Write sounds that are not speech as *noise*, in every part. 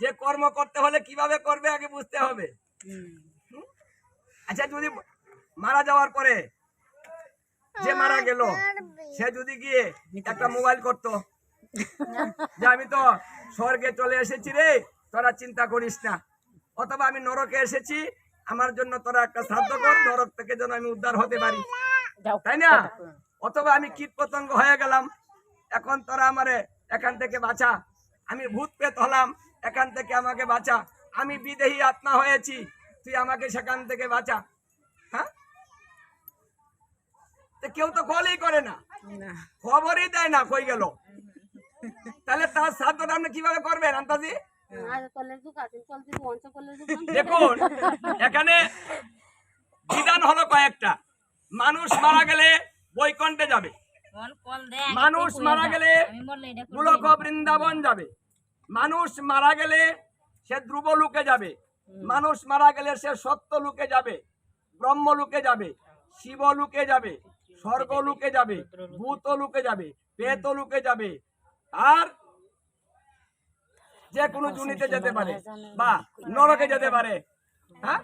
যে কর্ম করতে হলে কীভাবে করবে আগে বুঝতে হবে। আচ্ছা যদি মারা যাওয়ার পরে যে মারা গেল সে যদি গিয়ে একটা মোবাইল করতো যে আমি তো স্বর্গে চলে এসেছি রে তোরা চিন্তা করিস না। অথবা আমি নরকে এসেছি আমার জন্য তোরা একটা শ্রাদ্ধ কর নরক থেকে যেন আমি উদ্ধার হতে পারি। তাই না? অথবা আমি কীট পতঙ্গ হয়ে গেলাম এখন তোরা আমারে এখান থেকে বাঁচা। আমি ভূত পেত হলাম এখান থেকে আমাকে বাঁচা। আমি বিদেহী আত্মা হয়েছি তুই আমাকে সেখান থেকে বাঁচা। হ্যাঁ? তো কেউ তো কলই করে না। খবরই দেয় না কই গেল? তাহলে তার শ্রাদ্ধটা আপনি কীভাবে করবেন আন্তাজি? দেখুন এখানে বিধান হলো কয়েকটা। মানুষ মারা গেলে বৈকণ্ঠে যাবে। মানুষ মারা গেলে গোলক বৃন্দাবন যাবে। মানুষ মারা গেলে সে ধ্রুব লুকে যাবে। মানুষ মারা গেলে সে সত্য লুকে যাবে ব্রহ্ম লুকে যাবে শিব লুকে যাবে স্বর্গ লুকে যাবে ভূত লুকে যাবে প্রেত লুকে যাবে। আর যে কোনো জুনিতে যেতে পারে বা নরকে যেতে পারে হ্যাঁ?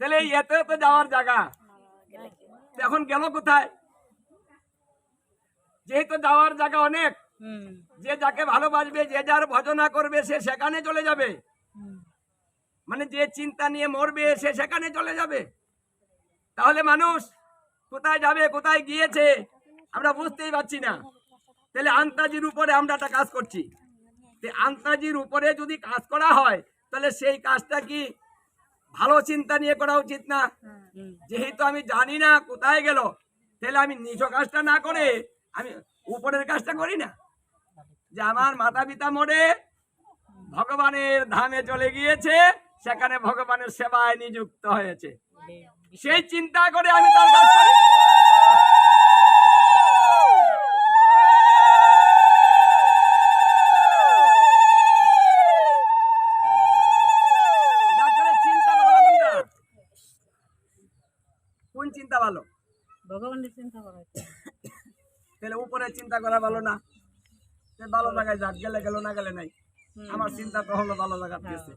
তাহলে এতে এত এত যাওয়ার জায়গা। এখন গেল কোথায়? যেহেতু যাওয়ার জায়গা অনেক যে যাকে ভালোবাসবে যে যার ভজনা করবে সে সেখানে চলে যাবে। মানে যে চিন্তা নিয়ে মরবে সে সেখানে চলে যাবে। তাহলে মানুষ কোথায় যাবে কোথায় গিয়েছে আমরা বুঝতেই পারছি না। তাহলে আন্তাজির উপরে আমরা একটা কাজ করছি। আন্তাজির উপরে যদি কাজ করা হয় তাহলে সেই কাজটা কি ভালো চিন্তা নিয়ে করা উচিত না? যেহেতু আমি জানি না কোথায় গেল তাহলে আমি নিজ কাজটা না করে আমি উপরের কাজটা করি না। যে আমার মাতা পিতা মরে ভগবানের ধামে চলে গিয়েছে সেখানে ভগবানের সেবায় নিযুক্ত হয়েছে। সেই চিন্তা করে আমি তার কাজ করি। চিন্তা কোন চিন্তা ভালো? ভগবানের চিন্তা করা তাহলে উপরে চিন্তা করা ভালো না। ভালো লাগায় যাক গেলে গেল না গেলে নাই। আমার চিন্তা তো হলো ভালো লাগার গেছে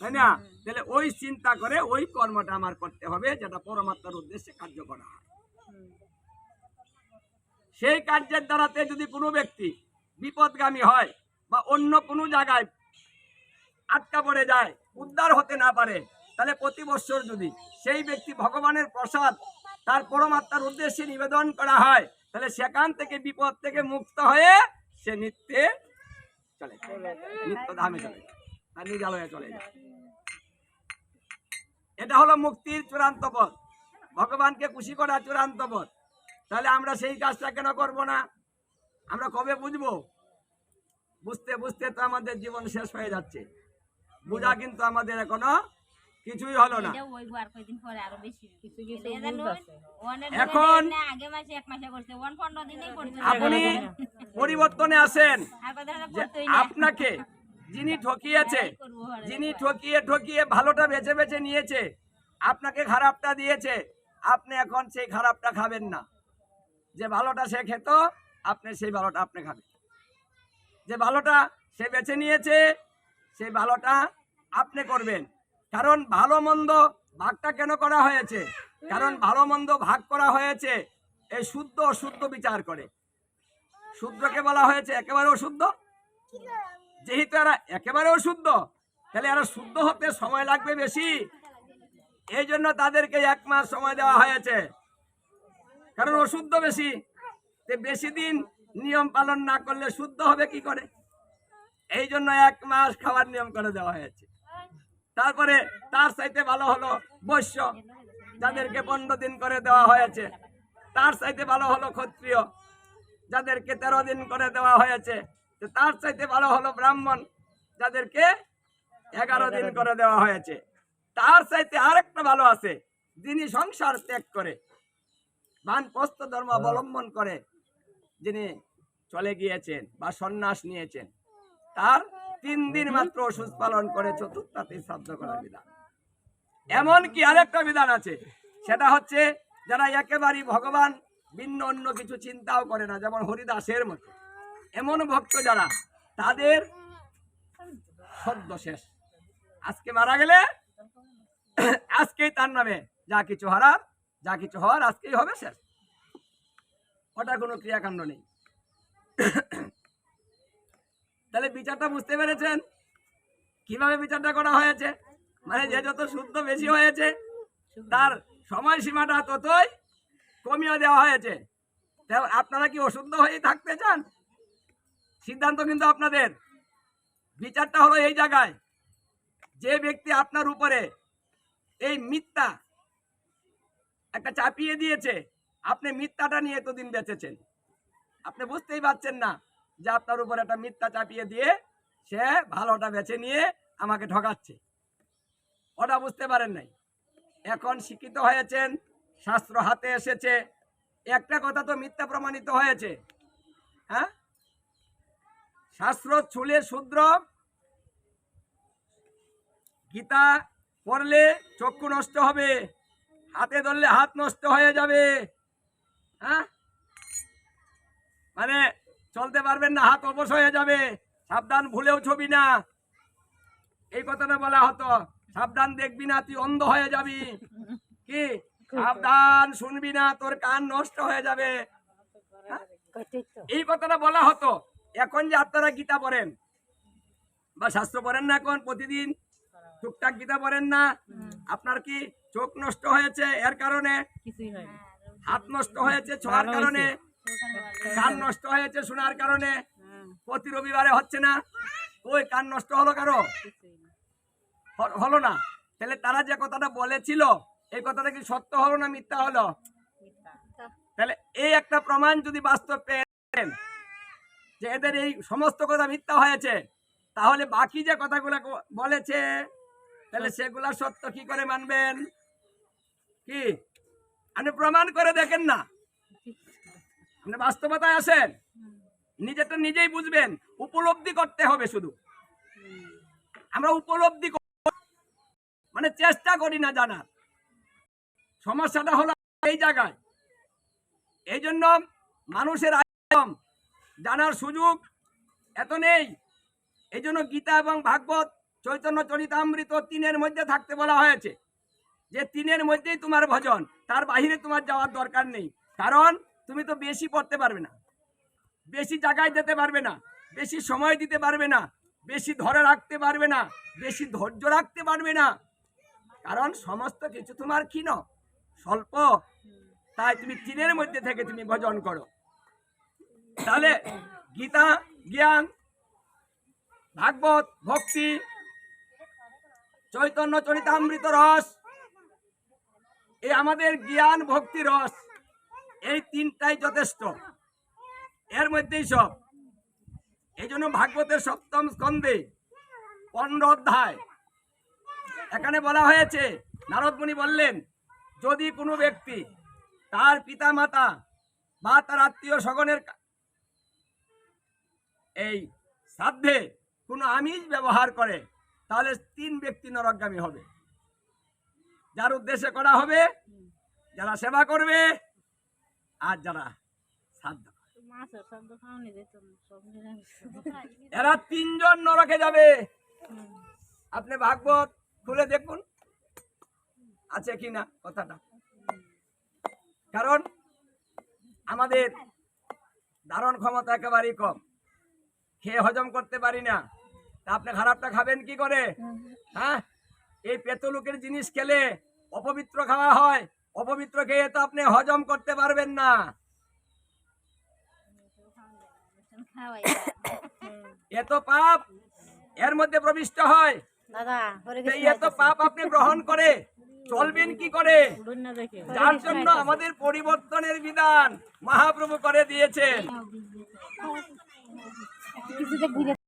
তাই না? তাহলে ওই চিন্তা করে ওই কর্মটা আমার করতে হবে যেটা পরমাত্মার উদ্দেশ্যে কার্য করা হয়। সেই কার্যের দ্বারাতে যদি কোনো ব্যক্তি বিপদগামী হয় বা অন্য কোনো জায়গায় আটকা পড়ে যায় উদ্ধার হতে না পারে তাহলে প্রতি বছর যদি সেই ব্যক্তি ভগবানের প্রসাদ তার পরমাত্মার উদ্দেশ্যে নিবেদন করা হয় তাহলে সেখান থেকে বিপদ থেকে মুক্ত হয়ে সে নিত্যে চলে নিত্য ধামে চলে তার নিজালয়ে চলে যায়। এটা হলো মুক্তির চূড়ান্ত পথ। ভগবানকে খুশি করা চূড়ান্ত পথ। তাহলে আমরা সেই কাজটা কেন করব না? আমরা কবে বুঝব? বুঝতে বুঝতে তো আমাদের জীবন শেষ হয়ে যাচ্ছে। বোঝা কিন্তু আমাদের এখনও কিছুই হলো না। এখন আগে মাসে এক মাসে করছে ওয়ান পনেরো দিনেই করছে। আপনি পরিবর্তনে আসেন। আপনাকে যিনি ঠকিয়েছে যিনি ঠকিয়ে ঠকিয়ে ভালোটা বেছে বেছে নিয়েছে আপনাকে খারাপটা দিয়েছে আপনি এখন সেই খারাপটা খাবেন না। যে ভালোটা সে খেত আপনি সেই ভালোটা আপনি খাবেন। যে ভালোটা সে বেছে নিয়েছে সেই ভালোটা আপনি করবেন। কারণ ভালো মন্দ ভাগটা কেন করা হয়েছে? কারণ ভালো মন্দ ভাগ করা হয়েছে এই শুদ্ধ অশুদ্ধ বিচার করে। শুদ্ধকে বলা হয়েছে একেবারে অশুদ্ধ? যেহেতু এরা একেবারে অশুদ্ধ, তাহলে এরা শুদ্ধ হতে সময় লাগবে বেশি। এই জন্য তাদেরকে এক মাস সময় দেওয়া হয়েছে। কারণ অশুদ্ধ বেশি। বেশি দিন নিয়ম পালন না করলে শুদ্ধ হবে কি করে? এই জন্য এক মাস খাবার নিয়ম করে দেওয়া হয়েছে। তারপরে তার চাইতে ভালো হলো বৈশ্য যাদেরকে পনেরো দিন করে দেওয়া হয়েছে। তার চাইতে ভালো হলো ক্ষত্রিয় যাদেরকে তেরো দিন করে দেওয়া হয়েছে। তার চাইতে ভালো হলো ব্রাহ্মণ যাদেরকে এগারো দিন করে দেওয়া হয়েছে। তার চাইতে আরেকটা ভালো আছে যিনি সংসার ত্যাগ করে বানপ্রস্থ ধর্ম অবলম্বন করে যিনি চলে গিয়েছেন বা সন্ন্যাস নিয়েছেন তার তিন দিন মাত্র ওষুধ পালন করে চতুর্থাতে শ্রাদ্ধ করার বিধান। এমন কি আরেকটা বিধান আছে সেটা হচ্ছে যারা একেবারেই ভগবান ভিন্ন অন্য কিছু চিন্তাও করে না যেমন হরিদাসের মতো। এমন ভক্ত যারা তাদের সদ্য শেষ। আজকে মারা গেলে আজকেই তার নামে যা কিছু হারার যা কিছু হওয়ার আজকেই হবে শেষ। ওটা কোনো ক্রিয়াকাণ্ড নেই। তাহলে বিচারটা বুঝতে পেরেছেন? কীভাবে বিচারটা করা হয়েছে? মানে যে যত শুদ্ধ বেশি হয়েছে, তার সময়সীমাটা ততই কমিয়ে দেওয়া হয়েছে। আপনারা কি অশুদ্ধ হয়ে থাকতে চান? সিদ্ধান্ত কিন্তু আপনাদের। বিচারটা হলো এই জায়গায়। যে ব্যক্তি আপনার উপরে এই মিথ্যা একটা চাপিয়ে দিয়েছে, আপনি মিথ্যাটা নিয়ে এতদিন বেঁচেছেন। আপনি বুঝতেই পারছেন না। যে আপনার উপর একটা মিথ্যা চাপিয়ে দিয়ে সে ভালোটা বেছে নিয়ে আমাকে ঠকাচ্ছে। ওটা বুঝতে পারেন নাই। এখন শিক্ষিত হয়েছেন, শাস্ত্র হাতে এসেছে। একটা কথা তো মিথ্যা প্রমাণিত হয়েছে। হ্যাঁ? শাস্ত্র ছুলে শূদ্র গীতা পড়লে চক্ষু নষ্ট হবে, হাতে ধরলে হাত নষ্ট হয়ে যাবে। হ্যাঁ? মানে চলতে পারবেন না হাত অবশ হয়ে যাবে। সাবধান ভুলেও ছবি না। এই কথাটা বলা হতো সাবধান দেখবি না তুই অন্ধ হয়ে যাবি। কি? সাবধান শুনবি না তোর কান নষ্ট হয়ে যাবে। এই কথাটা বলা হতো। এখন যে আপনারা গীতা পড়েন বা শাস্ত্র পড়েন না এখন প্রতিদিন টুকটাক গীতা পড়েন না আপনার কি চোখ নষ্ট হয়েছে এর কারণে? হয় হাত নষ্ট হয়েছে ছোঁয়ার কারণে? কান নষ্ট হয়েছে শোনার কারণে। প্রতি রবিবারে হচ্ছে না। ওই কান নষ্ট হলো কারও? হলো না। তাহলে তারা যে কথাটা বলেছিল, এই কথাটা কি সত্য হলো না মিথ্যা হলো? তাহলে এই একটা প্রমাণ যদি বাস্তব পেয়েন যে এদের এই সমস্ত কথা মিথ্যা হয়েছে, তাহলে বাকি যে কথাগুলো বলেছে, তাহলে সেগুলা সত্য কি করে মানবেন? কি? আপনি প্রমাণ করে দেখেন না। আপনি বাস্তবতায় আসেন নিজেরটা নিজেই বুঝবেন। উপলব্ধি করতে হবে শুধু। আমরা উপলব্ধি মানে চেষ্টা করি না জানার। সমস্যাটা হলো এই জায়গায়। এই জন্য মানুষের আয়ম জানার সুযোগ এত নেই। এই জন্য গীতা এবং ভাগবত, চৈতন্য চরিতামৃত তিনের মধ্যে থাকতে বলা হয়েছে। যে তিনের মধ্যেই তোমার ভজন, তার বাহিরে তোমার যাওয়ার দরকার নেই। কারণ তুমি তো বেশি পড়তে পারবে না। বেশি জায়গায় যেতে পারবে না। বেশি সময় দিতে পারবে না। বেশি ধরে রাখতে পারবে না। বেশি ধৈর্য রাখতে পারবে না। কারণ সমস্ত কিছু তোমার ক্ষীণ। স্বল্প। তাই তুমি তিনের মধ্যে থেকে তুমি ভজন করো। তাহলে গীতা, জ্ঞান, ভাগবত, ভক্তি, চৈতন্য, চরিতামৃত রস, এই আমাদের জ্ঞান, ভক্তি রস। এই তিনটাই যথেষ্ট। এর মধ্যেই সব। এই জন্য ভাগবতের সপ্তম স্কন্ধে পনেরো অধ্যায়। এখানে বলা হয়েছে নারদমণি বললেন, যদি কোনো ব্যক্তি তার পিতা মাতা বা তার আত্মীয় স্বগণের এই শ্রাদ্ধে কোনো আমিষ ব্যবহার করে, তাহলে তিন ব্যক্তি নরকগামী হবে। যার উদ্দেশ্যে করা হবে, যারা সেবা করবে আর যারা এরা তিনজন নরকে যাবে। আপনি ভাগবত খুলে দেখুন, আছে কি না কথাটা। কারণ আমাদের ধারণ ক্ষমতা একেবারেই কম। খেয়ে হজম করতে পারি না। তা আপনি খারাপটা খাবেন কি করে? হ্যাঁ? এই পেতলুকের জিনিস খেলে অপবিত্র খাওয়া হয়। অপবিত্র খেয়ে তো আপনি হজম করতে পারবেন না। *coughs* এত পাপ। এর মধ্যে প্রবিষ্ট হয়। এত পাপ আপনি গ্রহণ করে চলবেন কি করে? যার জন্য আমাদের পরিবর্তনের বিধান মহাপ্রভু করে দিয়েছেন।